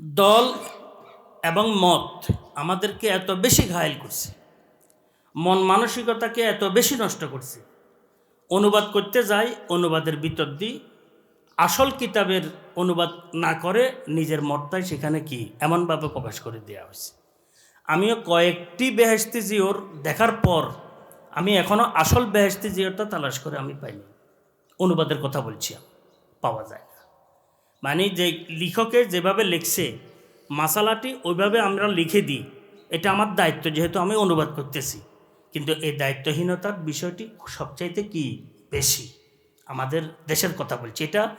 দল এবং মত আমাদেরকে এত বেশি ঘায়েল করছে। মন মানসিকতাকে এত বেশি নষ্ট করছে। অনুবাদ করতে যাই, অনুবাদের ভিতর দিই। আসল কিতাবের অনুবাদ না করে নিজের মতটাই সেখানে কি? এমনভাবে প্রকাশ করে দেওয়া হয়েছে। আমিও কয়েকটি বেহেস্তি জিওর দেখার পর আমি এখনও আসল বেহেস্তি জিওরটা তালাশ করে আমি পাইনি। অনুবাদের কথা বলছি পাওয়া যায়। মানে যে লেখকে যেভাবে লিখছে, মাসালাটি ওইভাবে আমরা লিখে দিই। এটা আমার দায়িত্ব, যেহেতু আমি অনুবাদ করতেছি। কিন্তু এই দায়িত্বহীনতার বিষয়টি সবচাইতে কি বেশি? আমাদের দেশের কথা বলছি। এটা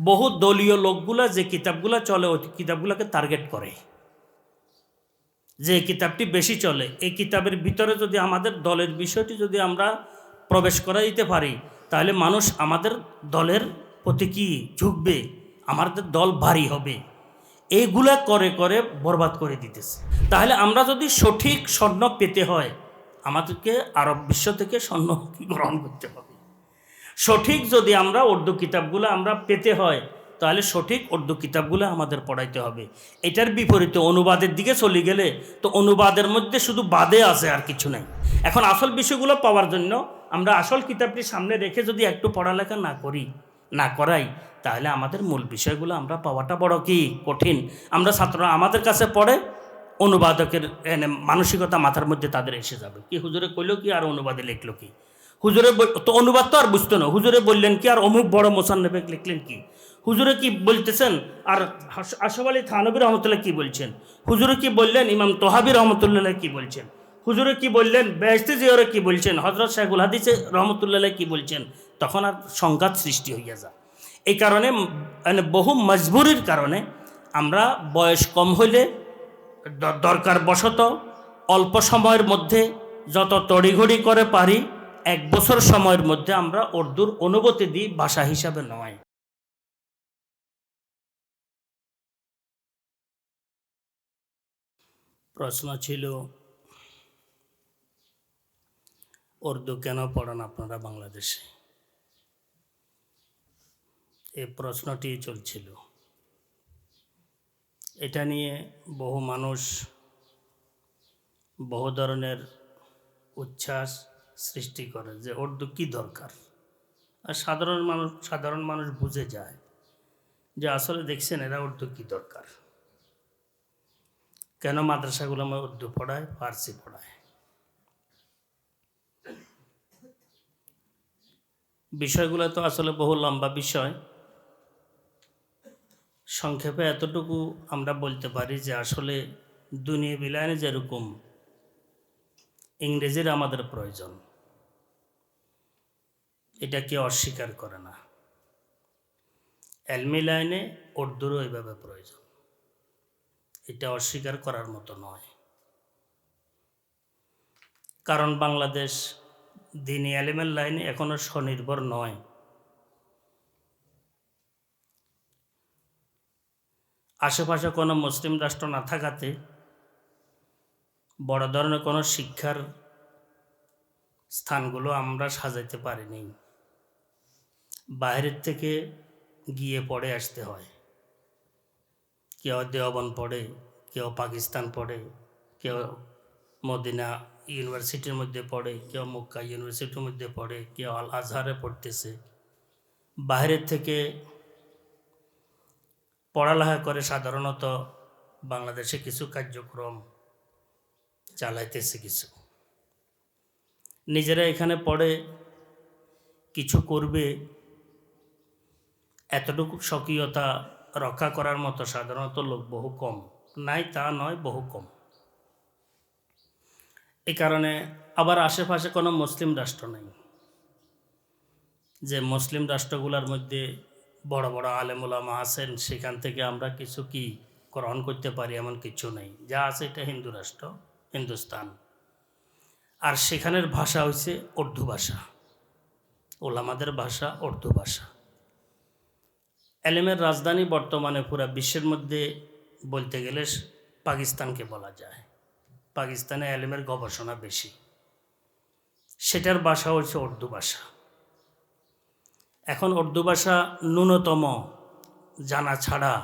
বহু দলীয় লোকগুলা যে কিতাবগুলা চলে, ওই কিতাবগুলোকে টার্গেট করে। যে কিতাবটি বেশি চলে, এই কিতাবের ভিতরে যদি আমাদের দলের বিষয়টি যদি আমরা প্রবেশ করা দিতে পারি, তাহলে মানুষ আমাদের দলের প্রতি কি ঝুঁকবে? আমাদের দল ভারী হবে। এইগুলা করে করে বরবাদ করে দিতেছে। তাহলে আমরা যদি সঠিক স্বর্ণ পেতে হয়, আমাদেরকে আরব বিশ্ব থেকে স্বর্ণ গ্রহণ করতে হবে। সঠিক যদি আমরা উর্দু কিতাবগুলো আমরা পেতে হয়, তাহলে সঠিক উর্দু কিতাবগুলো আমাদের পড়াইতে হবে। এটার বিপরীতে অনুবাদের দিকে চলে গেলে তো অনুবাদের মধ্যে শুধু বাদে আছে আর কিছু নাই। এখন আসল বিষয়গুলো পাওয়ার জন্য আমরা আসল কিতাবটি সামনে রেখে যদি একটু পড়ালেখা না করি না করাই, তাহলে আমাদের মূল বিষয়গুলো আমরা পাওয়াটা বড় কি কঠিন। আমরা ছাত্ররা আমাদের কাছে পড়ে, অনুবাদকের মানসিকতা মাথার মধ্যে তাদের এসে যাবে। কি হুজুরে কইলো কি আর অনুবাদে লিখলো কি? হুজুরে তো অনুবাদ তো আর বুঝতো না। হুজুরে বললেন কি আর অমুক বড় মোসান্নবে লিখলেন কি? হুজুরে কি বলতেছেন? আর আশফ আলী থানবী রহমতুল্লাহ কি বলছেন? হুজুরে কি বললেন? ইমাম তোহাবি রহমতুল্লাহ কি বলছেন? হুজুরে কি বললেন? বেহস্তি জিয়রে কি বলছেন? হজরত শাহুল হাদিসে রহমতুল্লাহ কি বলছেন? তখন আর সংঘাত সৃষ্টি হইয়া যায়। এই কারণে মানে বহু মজবুরির কারণে আমরা বয়স কম হইলে দরকার বশত অল্প সময়ের মধ্যে যত তড়িঘড়ি করে পারি, এক বছর সময়ের মধ্যে আমরা উর্দুর অনুভূতি দিই ভাষা হিসাবে নয়। প্রশ্ন ছিল, উর্দু কেন পড়ান আপনারা বাংলাদেশে? এই প্রশ্নটি চলছিল। এটা নিয়ে বহু মানুষ বহু ধরনের উচ্ছ্বাস সৃষ্টি করে যে উর্দু কি দরকার? আর সাধারণ মানুষ সাধারণ মানুষ বুঝে যায় যে আসলে দেখছেন এরা উর্দু কি দরকার। কেন মাদ্রাসাগুলো আমার উর্দু পড়ায়, ফার্সি পড়ায়? বিষয়গুলো তো আসলে বহু লম্বা বিষয়। সংক্ষেপে এতটুকু আমরা বলতে পারি যে আসলে দুনিয়া বিলায়নে যেরকম ইংরেজির আমাদের প্রয়োজন, এটা কেউ অস্বীকার করে না। এলমি লাইনে উর্দুরও এইভাবে প্রয়োজন, এটা অস্বীকার করার মতো নয়। কারণ বাংলাদেশ দিনী এলিমের লাইনে এখনও স্বনির্ভর নয়। আশেপাশে কোনো মুসলিম রাষ্ট্র না থাকাতে বড় ধরনের কোনো শিক্ষার স্থানগুলো আমরা সাজাইতে পারিনি। বাইরের থেকে গিয়ে পড়ে আসতে হয়। কেউ দেওবন পড়ে, কেউ পাকিস্তান পড়ে, কেউ মদিনা ইউনিভার্সিটির মধ্যে পড়ে, কেউ মক্কা ইউনিভার্সিটির মধ্যে পড়ে, কেউ আল আজহারে পড়তেছে। বাইরের থেকে পড়ালেখা করে সাধারণত বাংলাদেশে কিছু কার্যক্রম চালাইতেছে কিছু। নিজেরা এখানে পড়ে কিছু করবে, এতটুকু স্বকীয়তা রক্ষা করার মতো সাধারণত লোক বহু কম। নাই তা নয়, বহু কম। এই কারণে আবার আশেপাশে কোনো মুসলিম রাষ্ট্র নেই। যে মুসলিম রাষ্ট্রগুলোর মধ্যে বড় বড় আলেমুলামা আছেন, সেখান থেকে আমরা কিছু কি গ্রহণ করতে পারি এমন কিছু নেই। যা আছে এটা হিন্দু রাষ্ট্র, হিন্দুস্তান। আর সেখানের ভাষা হচ্ছে উর্দু ভাষা। ওলামাদের ভাষা উর্দু ভাষা। এলেমের রাজধানী বর্তমানে পুরা বিশ্বের মধ্যে বলতে গেলে পাকিস্তানকে বলা যায়। পাকিস্তানে এলেমের গবেষণা বেশি। সেটার ভাষা হচ্ছে উর্দু ভাষা। এখন উর্দু ভাষা ন্যূনতম জানা ছাড়া।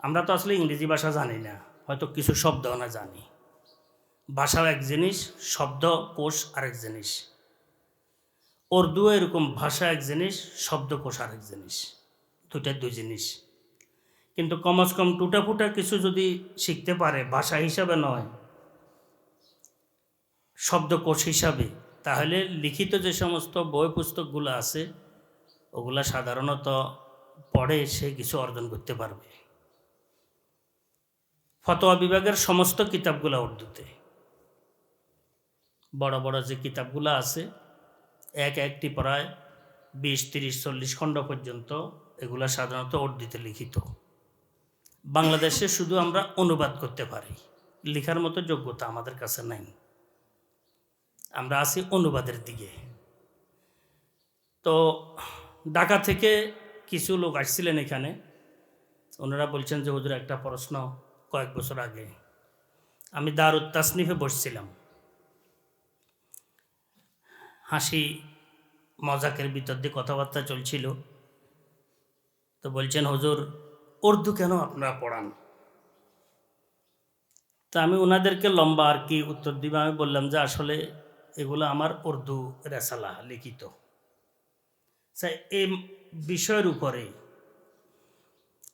আমরা তো আসলে ইংরেজি ভাষা জানি না, হয়তো কিছু শব্দ না জানি। ভাষাও এক জিনিস, শব্দ, কোষ আরেক জিনিস। উর্দু এরকম ভাষা এক জিনিস, শব্দ শব্দকোষ আরেক জিনিস। দুটা দুই জিনিস। কিন্তু কমস কম টুটা ফুটা কিছু যদি শিখতে পারে, ভাষা হিসাবে নয় শব্দকোষ হিসাবে, তাহলে লিখিত যে সমস্ত বই পুস্তকগুলো আছে ওগুলা সাধারণত পড়ে সে কিছু অর্জন করতে পারবে। ফতোয়া বিভাগের সমস্ত কিতাবগুলা উর্দুতে। বড় বড় যে কিতাবগুলো আছে, এক একটি প্রায় বিশ, তিরিশ, চল্লিশ খণ্ড পর্যন্ত এগুলা সাধারণত উর্দুতে লিখিত। বাংলাদেশে শুধু আমরা অনুবাদ করতে পারি, লেখার মতো যোগ্যতা আমাদের কাছে নাই। আমরা আছি অনুবাদের দিকে। তো ঢাকা থেকে কিছু লোক আসছিলেন এখানে। ওনারা বলছেন যে, হুজুর, একটা প্রশ্ন কয়েক বছর আগে। আমি দারুত তাসনিফে বসছিলাম। হাসি, মজাকের ভিতর দিয়ে কথাবার্তা চলছিল। তো বলছেন, হুজুর, উর্দু কেন আপনারা পড়ান? তা আমি ওনাদেরকে লম্বা আর কি উত্তর দিবে। আমি বললাম যে, আসলে এগুলো আমার উর্দু রেসালা লিখিত। এই বিষয়ের উপরে,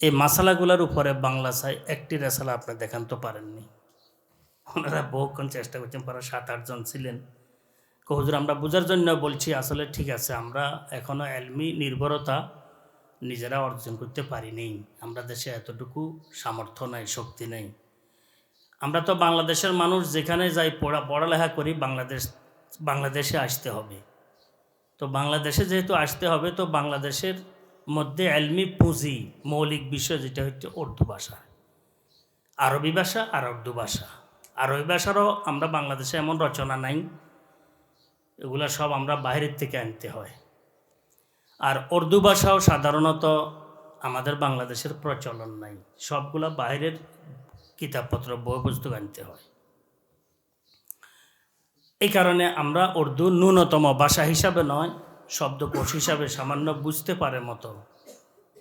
এই মাসালাগুলোর উপরে বাংলা চাই একটি রেসালা আপনি দেখান তো পারেননি। ওনারা বহুক্ষণ চেষ্টা করছেন প্রায় সাত আটজন ছিলেন। কহুজুর আমরা বোঝার জন্য বলছি, আসলে ঠিক আছে, আমরা এখনও এলমি, নির্ভরতা নিজেরা অর্জন করতে পারিনি আমরা দেশে এতটুকু সামর্থ্য নাই, শক্তি নেই। আমরা তো বাংলাদেশের মানুষ, যেখানে যাই পড়া, পড়ালেখা করি, বাংলাদেশ, বাংলাদেশে আসতে হবে। তো বাংলাদেশে যেহেতু আসতে হবে, তো বাংলাদেশের মধ্যে এলমি পুঁজি, মৌলিক বিষয় যেটা হচ্ছে উর্দু ভাষা। আরবি ভাষা আর উর্দু ভাষা। আরবি ভাষারও আমরা বাংলাদেশে এমন রচনা নাই, এগুলো সব আমরা বাইরের থেকে আনতে হয়। আর উর্দু ভাষাও সাধারণত আমাদের বাংলাদেশের প্রচলন নাই, সবগুলা বাইরের কিতাবপত্র বই পুস্তক আনতে হয়। এই কারণে আমরা উর্দু ন্যূনতম ভাষা হিসাবে নয় শব্দকোষ হিসাবে সামান্য বুঝতে পারে মতো।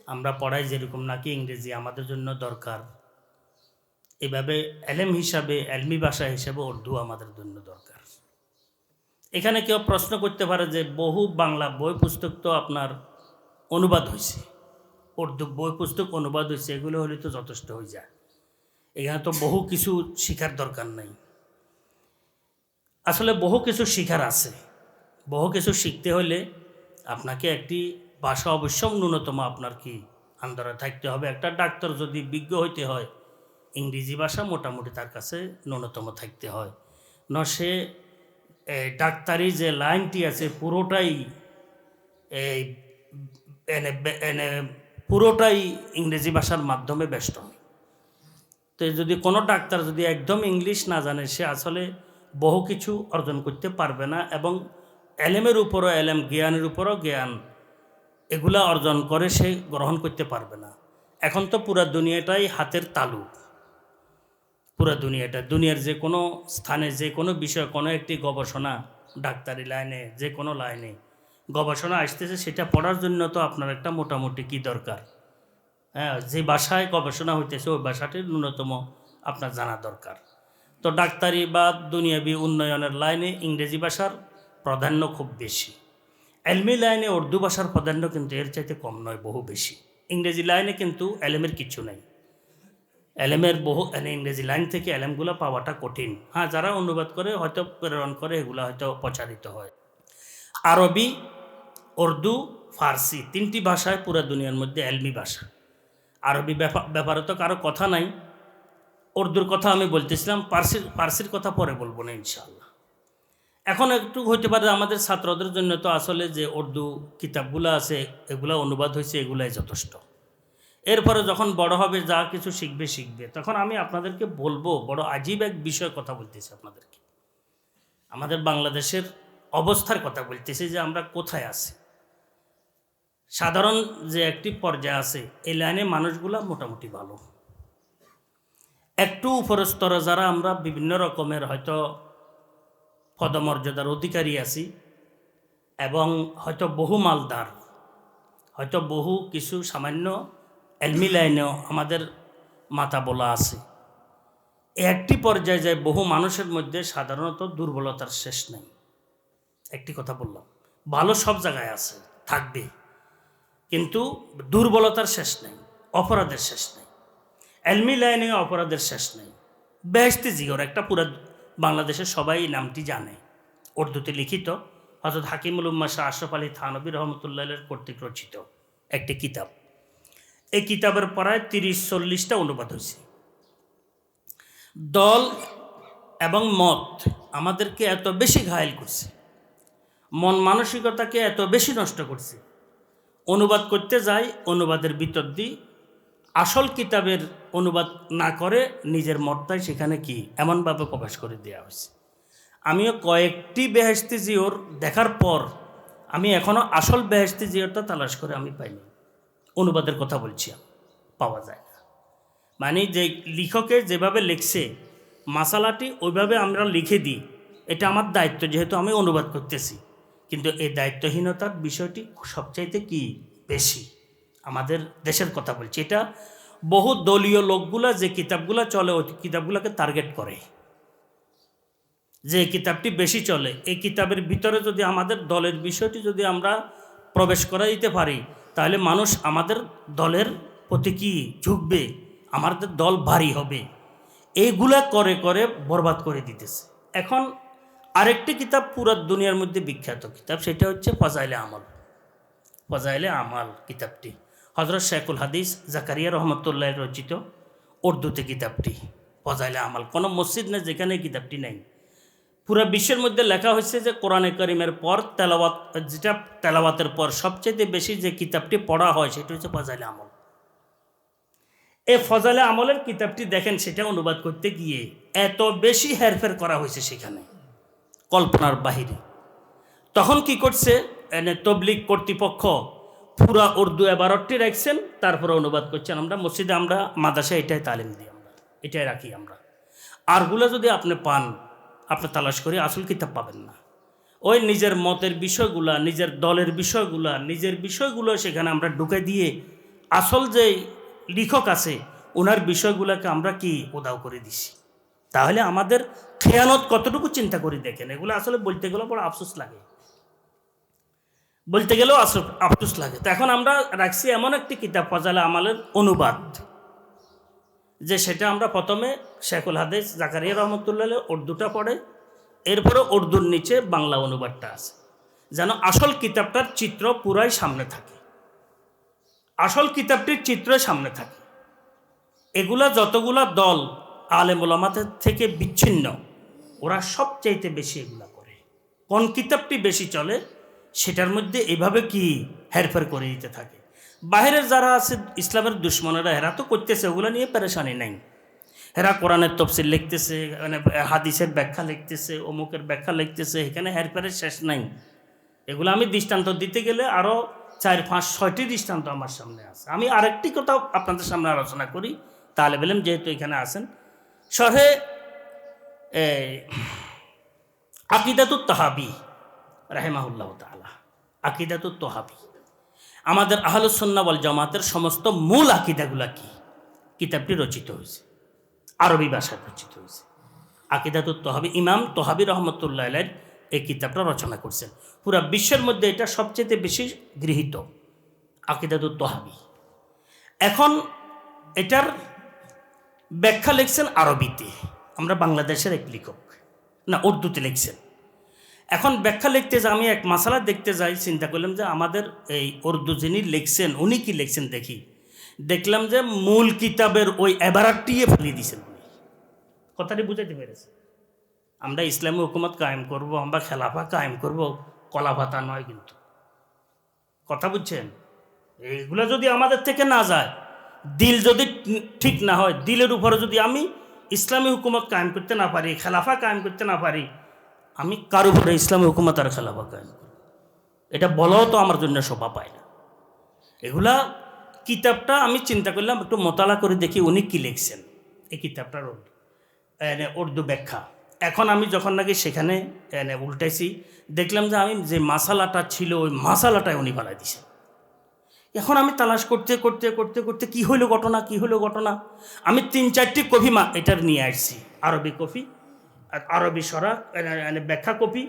আমরা পড়াই যেরকম নাকি ইংরেজি আমাদের জন্য দরকার। এভাবে এলেম হিসাবে, এলমি ভাষা হিসাবে উর্দু আমাদের জন্য দরকার। এখানে কেউ প্রশ্ন করতে পারে যে, বহু বাংলা বই পুস্তক তো আপনার অনুবাদ হয়েছে উর্দু বই পুস্তক অনুবাদ হয়েছে এগুলো হলে তো যথেষ্ট হয়ে যায়। এখানে তো বহু কিছু শেখার দরকার নাই। আসলে বহু কিছু শিখার আছে। বহু কিছু শিখতে হলে আপনাকে একটি ভাষা অবশ্য ন্যূনতম আপনার কি আন্দোলনে থাকতে হবে। একটা ডাক্তার যদি বিজ্ঞ হইতে হয়, ইংরেজি ভাষা মোটামুটি তার কাছে ন্যূনতম থাকতে হয়। ন, সে ডাক্তারি যে লাইনটি আছে পুরোটাই এই এনে এনে পুরোটাই ইংরেজি ভাষার মাধ্যমে ব্যস্ত। তো যদি কোনো ডাক্তার যদি একদম ইংলিশ না জানে, সে আসলে বহু কিছু অর্জন করতে পারবে না এবং এলেমের উপরও এলেম, জ্ঞানের উপরও জ্ঞান, এগুলা অর্জন করে সে গ্রহণ করতে পারবে না। এখন তো পুরা দুনিয়াটাই হাতের তালু। পুরা দুনিয়াটা, দুনিয়ার যে কোনো স্থানে, যে কোনো বিষয়, কোনো একটি গবেষণা, ডাক্তারি লাইনে, যে কোনো লাইনে গবেষণা আসতেছে, সেটা পড়ার জন্য তো আপনার একটা মোটামুটি কি দরকার? হ্যাঁ যে ভাষায় গবেষণা হইতেছে, ওই ভাষাটির ন্যূনতম আপনার জানা দরকার। তো ডাক্তারি বা দুনিয়াবি উন্নয়নের লাইনে ইংরেজি ভাষার প্রাধান্য খুব বেশি। এলমি লাইনে উর্দু ভাষার প্রাধান্য কিন্তু এর চাইতে কম নয়, বহু বেশি। ইংরেজি লাইনে কিন্তু এলেমের কিছু নেই। এলেমের বহু মানে ইংরেজি লাইন থেকে এলেমগুলো পাওয়াটা কঠিন। হ্যাঁ যারা অনুবাদ করে, হয়তো প্রেরণ করে, এগুলো হয়তো প্রচারিত হয়। আরবি, উর্দু, ফার্সি তিনটি ভাষায় পুরো দুনিয়ার মধ্যে এলমি ভাষা। আরবি ব্যাপা- ব্যাপারে তো কারও কথা নাই। উর্দুর কথা আমি বলতেছিলাম পার্সির পার্সির কথা পরে বলব না, ইনশাআল্লাহ। এখন একটু হইতে পারে আমাদের ছাত্রদের জন্য তো আসলে যে উর্দু কিতাবগুলো আছে, এগুলো অনুবাদ হয়েছে, এগুলাই যথেষ্ট। এরপরে যখন বড় হবে, যা কিছু শিখবে শিখবে। তখন আমি আপনাদেরকে বলব, বড় আজীব এক বিষয় কথা বলতেছি আপনাদেরকে। আমাদের বাংলাদেশের অবস্থার কথা বলতেছি যে আমরা কোথায় আছি। সাধারণ যে একটি পর্যায়ে আছে, এই লাইনে মানুষগুলা মোটামুটি ভালো। একটু উপরের স্তরে যারা আমরা বিভিন্ন রকমের হয়তো পদমর্যাদার অধিকারী আছি এবং হয়তো বহু মালদার, হয়তো বহু কিছু সামান্য এলমি লাইনেও আমাদের মাথা বলা আছে। একটি পর্যায়ে যায় বহু মানুষের মধ্যে সাধারণত দুর্বলতার শেষ নেই। একটি কথা বললাম, ভালো সব জায়গায় আছে থাকবে কিন্তু দুর্বলতার শেষ নেই, অপরাধের শেষ নেই। এলমি লাইনে অপরাধের শেষ নেই। বেহস্তি জিগর একটা পুরা বাংলাদেশের সবাই নামটি জানে। উর্দুতে লিখিত হজরত হাকিমুল উম্মা শাহ আশরফ আলী থানবী রহমতুল্লাহের কর্তৃক রচিত একটি কিতাব। এই কিতাবের প্রায় তিরিশ চল্লিশটা অনুবাদ হয়েছে। দল এবং মত আমাদেরকে এত বেশি ঘায়েল করছে। মন মানসিকতাকে এত বেশি নষ্ট করছে। অনুবাদ করতে যাই, অনুবাদের ভিতর দিই আসল কিতাবের অনুবাদ না করে নিজের মতটাই সেখানে কি এমনভাবে প্রকাশ করে দেওয়া হয়েছে? আমিও কয়েকটি বেহেস্তি জিওর দেখার পর আমি এখনও আসল বেহেস্তি জিওরটা তালাশ করে আমি পাইনি। অনুবাদের কথা বলছি পাওয়া যায় না। মানে যে লেখকে যেভাবে লিখছে, মাসালাটি ওইভাবে আমরা লিখে দিই, এটা আমার দায়িত্ব যেহেতু আমি অনুবাদ করতেছি। কিন্তু এই দায়িত্বহীনতার বিষয়টি সবচাইতে কি বেশি? আমাদের দেশের কথা বলছি। এটা বহু দলীয় লোকগুলা যে কিতাবগুলা চলে, ওই কিতাবগুলোকে টার্গেট করে। যে কিতাবটি বেশি চলে, এই কিতাবের ভিতরে যদি আমাদের দলের বিষয়টি যদি আমরা প্রবেশ করা দিতে পারি, তাহলে মানুষ আমাদের দলের প্রতি কি ঝুঁকবে? আমাদের দল ভারী হবে। এইগুলা করে করে বরবাদ করে দিতেছে। এখন আরেকটি কিতাব পুরো দুনিয়ার মধ্যে বিখ্যাত কিতাব, সেটা হচ্ছে ফজাইলে আমল। ফজাইলে আমাল কিতাবটি। হজরত শেখুল হাদিস জাকারিয়া রহমতুল্লাহ রচিত উর্দুতে কিতাবটি। ফজাইলে আমাল। কোনো মসজিদ নেই যেখানে কিতাবটি নেই। পুরা বিশ্বের মধ্যে লেখা হয়েছে যে কোরআনে করিমের পর তেলাওয়াত, যেটা তেলাওয়াতের পর সবচেয়ে বেশি যে কিতাবটি পড়া হয়, সেটা হচ্ছে ফজাইলে আমল। এই ফজালে আমলের কিতাবটি দেখেন, সেটা অনুবাদ করতে গিয়ে এত বেশি হেরফের করা হয়েছে সেখানে, কল্পনার বাহিরে। তখন কি করছে? এনে তবলিক কর্তৃপক্ষ পুরা উর্দু এবারটি রাখছেন, তারপরে অনুবাদ করছেন। আমরা মসজিদে আমরা মাদাসা এটাই তালিম দিই আমরা, এটাই রাখি আমরা। আরগুলো যদি আপনি পান, আপনি তালাশ করে আসল কিতাব পাবেন না। ওই নিজের মতের বিষয়গুলা, নিজের দলের বিষয়গুলা, নিজের বিষয়গুলো সেখানে আমরা ঢুকে দিয়ে আসল যে লেখক আছে ওনার বিষয়গুলোকে আমরা কি উদাও করে দিছি? তাহলে আমাদের খেয়ানত কতটুকু চিন্তা করে দেখেন? এগুলো আসলে বলতে গেলে বড় আফসোস লাগে। বলতে গেলেও আস- আফসোস লাগে। তো এখন আমরা রাখছি এমন একটি কিতাব, ফজালে আমালের অনুবাদ, যে সেটা আমরা প্রথমে শেখুল হাদিস জাকারিয়া রহমতুল্লাহ উর্দুটা পড়ে, এরপরে উর্দুর নিচে বাংলা অনুবাদটা আছে। যেন আসল কিতাবটার চিত্র পুরাই সামনে থাকে। আসল কিতাবটির চিত্র সামনে থাকে। এগুলা যতগুলা দল আলেম ওলামাদের থেকে বিচ্ছিন্ন, ওরা সবচাইতে বেশি এগুলা করে। কোন কিতাবটি বেশি চলে? সেটার মধ্যে এভাবে কি হেরফের করে দিতে থাকে? বাইরের যারা আছে, ইসলামের দুশ্মনেরা এরা তো করতেছে, ওগুলো নিয়ে পেরেশানি নাই। এরা কোরআনের তফসিল লিখতেছে মানে হাদিসের ব্যাখ্যা লিখতেছে, অমুকের ব্যাখ্যা লিখতেছে, এখানে হেরফেরের শেষ নাই। এগুলো আমি দৃষ্টান্ত দিতে গেলে আরও চার, পাঁচ, ছয়টি দৃষ্টান্ত আমার সামনে আছে। আমি আরেকটি কথা আপনাদের সামনে আলোচনা করি। তাহলে বললাম যেহেতু এখানে আছেন শহে আকিদাতুত তাহাবি রাহেমাহুল্লাহ তালা আকিদাতুত তহাবি। আমাদের আহলুসন্না বল জামাতের সমস্ত মূল আকিদাগুলা কি? কিতাবটি রচিত হয়েছে। আরবি ভাষায় রচিত হয়েছে। আকিদাতুত তহাবি, ইমাম তহাবি রহমতুল্লাহ এই কিতাবটা রচনা করছেন। পুরা বিশ্বের মধ্যে এটা সবচেয়ে বেশি গৃহীত আকিদাতুত তহাবি। এখন এটার ব্যাখ্যা লিখছেন আরবিতে। আমরা বাংলাদেশের এক লেখক। না, উর্দুতে লিখছেন। এখন ব্যাখ্যা লিখতে যে, আমি এক মাসালা দেখতে যাই, চিন্তা করলাম যে আমাদের এই উর্দু যিনি লিখছেন, উনি কি লিখছেন দেখি। দেখলাম যে মূল কিতাবের ওই এবারাটিয়ে ফেলিয়ে দিয়েছেন কথাটি বুঝাইতে পেরেছে। আমরা ইসলামী হুকুমত কায়েম করব, আমরা খেলাফা কায়েম করব, কলা ভাতা নয় কিন্তু। কথা বুঝছেন? এইগুলো যদি আমাদের থেকে না যায়, দিল যদি ঠিক না হয়, দিলের উপরে যদি আমি ইসলামী হুকুমত কায়েম করতে না পারি, খেলাফা কায়েম করতে না পারি আমি কার উপরে ইসলামী হুকুমত আর খেলাফা কায়েম এটা বলাও তো আমার জন্য শোভা পায় না। এগুলা কিতাবটা আমি চিন্তা করলাম, একটু মোতালা করে দেখি উনি কী লিখছেন। এই কিতাবটার উর্দু। ব্যাখ্যা। এখন আমি যখন নাকি সেখানে এনে উল্টাইছি, দেখলাম যে আমি যে মাসালাটা ছিল, ওই মাসালাটাই উনি বানাই দিছেন। এখন আমি তালাশ করতে করতে করতে করতে কি হইল ঘটনা, কি হইল ঘটনা? আমি তিন চারটি কফি মা এটার নিয়ে আসছি, আরবি কপি আর আরবি সরা ব্যাখ্যা কপি,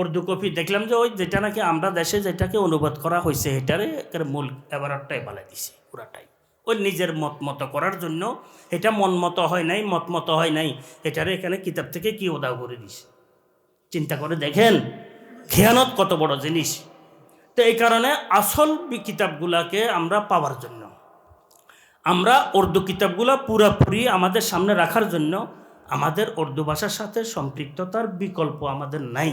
উর্দু কপি। দেখলাম যে ওই যেটা নাকি আমরা দেশে যেটাকে অনুবাদ করা হয়েছে এটারে মূল এবারটাই বালাই দিছে, পুরাটাই। ওই নিজের মত মতো করার জন্য এটা মন মতো হয় নাই, মত মতো হয় নাই এটারে এখানে কিতাব থেকে কি ওদাও করে দিছে। চিন্তা করে দেখেন, খেয়ানত কত বড় জিনিস। তো এই কারণে আসল কিতাবগুলাকে আমরা পাওয়ার জন্য, আমরা উর্দু কিতাবগুলো পুরাপুরি আমাদের সামনে রাখার জন্য আমাদের উর্দু ভাষার সাথে সম্পৃক্ততার বিকল্প আমাদের নাই।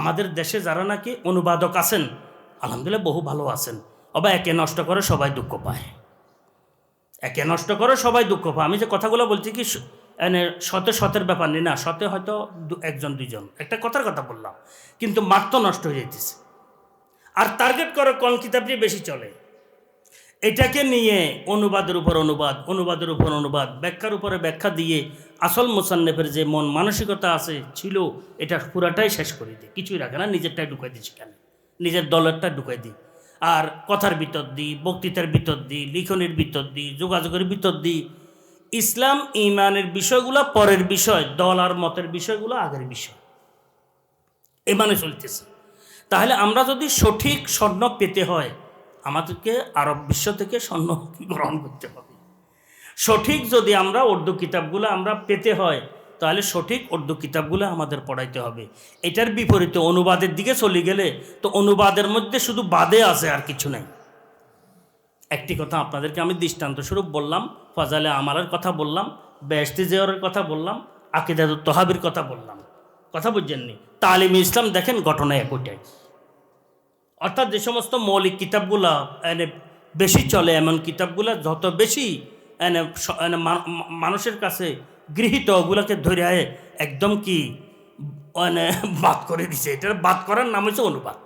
আমাদের দেশে যারা নাকি অনুবাদক আছেন, আলহামদুলিল্লাহ বহু ভালো আছেন। অবা একে নষ্ট করে সবাই দুঃখ পায়। একে নষ্ট করে সবাই দুঃখ পায়। আমি যে কথাগুলো বলছি কি এনে শতে শতের ব্যাপার নেই না, শতে হয়তো একজন, দুইজন। একটা কথার কথা বললাম, কিন্তু মার তো নষ্ট হয়ে যেতেছে আর টার্গেট করে কোন কিতাবটি বেশি চলে? এটাকে নিয়ে অনুবাদের উপর অনুবাদ, অনুবাদের উপর অনুবাদ, ব্যাখ্যার উপরে ব্যাখ্যা দিয়ে আসল মোসান্নেফের যে মন মানসিকতা আছে ছিল, এটা পুরাটাই শেষ করে দিই কিছুই রাখে না, নিজেরটাই ঢুকাই দিই সেখানে নিজের দলেরটা ঢুকাই দিই আর কথার ভিতর দিই বক্তৃতার ভিতর দিই লিখনের ভিতর দিই যোগাযোগের ভিতর দিই ইসলাম, ইমানের বিষয়গুলো পরের বিষয়, দল আর মতের বিষয়গুলো আগের বিষয়। এ মানে চলতেছে। তাহলে আমরা যদি সঠিক স্বর্ণ পেতে হয়, আমাদেরকে আরব বিশ্ব থেকে স্বর্ণ গ্রহণ করতে হবে? সঠিক যদি আমরা উর্দু কিতাবগুলো আমরা পেতে হয়, তাহলে সঠিক উর্দু কিতাবগুলো আমাদের পড়াইতে হবে। এটার বিপরীতে অনুবাদের দিকে চলে গেলে তো অনুবাদের মধ্যে শুধু বাদে আছে আর কিছু নাই। একটি কথা আপনাদেরকে আমি দৃষ্টান্ত স্বরূপ বললাম, ফজালে আমালের কথা বললাম বেহস্তি জিয়রের কথা বললাম আকিদাদুত তহাবির কথা বললাম। কথা বুঝছেননি তালিম ইসলাম দেখেন ঘটনা একটাই অর্থাৎ যে সমস্ত মৌলিক কিতাবগুলা বেশি চলে এমন কিতাবগুলা, যত বেশি মানুষের কাছে গৃহীত ওগুলোকে ধরে একদম কি বাদ করে দিছে। এটা বাদ করার নাম হচ্ছে অনুবাদ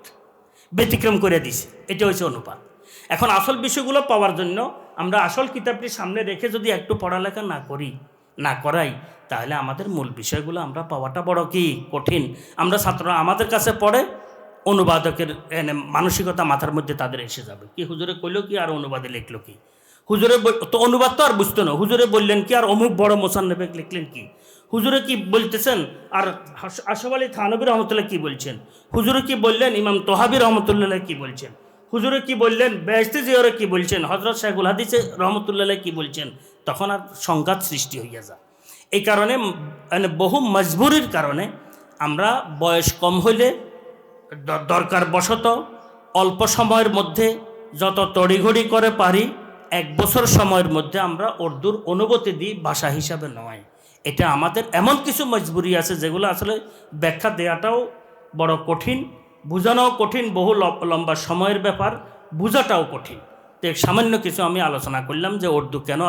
ব্যতিক্রম করে দিছে। এটা হচ্ছে অনুবাদ এখন আসল বিষয়গুলো পাওয়ার জন্য আমরা আসল কিতাবটি সামনে রেখে যদি একটু পড়ালেখা না করি, না করাই, তাহলে আমাদের মূল বিষয়গুলো আমরা পাওয়াটা বড় কি কঠিন। আমরা ছাত্ররা আমাদের কাছে পড়ে, অনুবাদকের মানসিকতা মাথার মধ্যে তাদের এসে যাবে। কি হুজুরে কইলো কি আর অনুবাদে লিখলো কি? হুজুরে তো অনুবাদ তো আর বুঝতো না। হুজুরে বললেন কি, আর অমুক বড় মোসান্নবেক লিখলেন কি? হুজুরে কি বলতেছেন, আর আশফ আলী থানবী রহমতুল্লাহ কি বলছেন? হুজুরে কি বললেন, ইমাম তোহাবি রহমতুল্লাহ কি বলছেন? হুজুরে কি বললেন বেহস্তি জিয়রে কি বলছেন? হজরত শাহুল হাদিসে রহমতুল্লাহ কি বলছেন? তখন আর সংঘাত সৃষ্টি হইয়া যায়। এই কারণে মানে বহু মজবুরির কারণে আমরা বয়স কম হইলে দরকার বশত অল্প সময়ের মধ্যে যত তড়িঘড়ি করে পারি এক বছর সময়ের মধ্যে আমরা উর্দুর অনুভূতি দিই ভাষা হিসাবে নয়। এটা আমাদের এমন কিছু মজবুরি আছে যেগুলো আসলে ব্যাখ্যা দেওয়াটাও বড় কঠিন, বোঝানোও কঠিন, বহু লম্বা সময়ের ব্যাপার, বোঝাটাও কঠিন। তো সামান্য কিছু আমি আলোচনা করলাম যে উর্দু কেন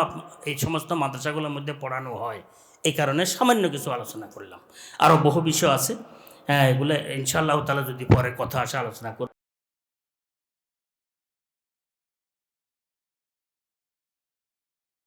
এই সমস্ত মাদ্রাসাগুলোর মধ্যে পড়ানো হয়। এই কারণে সামান্য কিছু আলোচনা করলাম। আরও বহু বিষয় আছে। হ্যাঁ এগুলো ইনশাআল্লাহ তালা যদি পরে কথা আসে আলোচনা করব।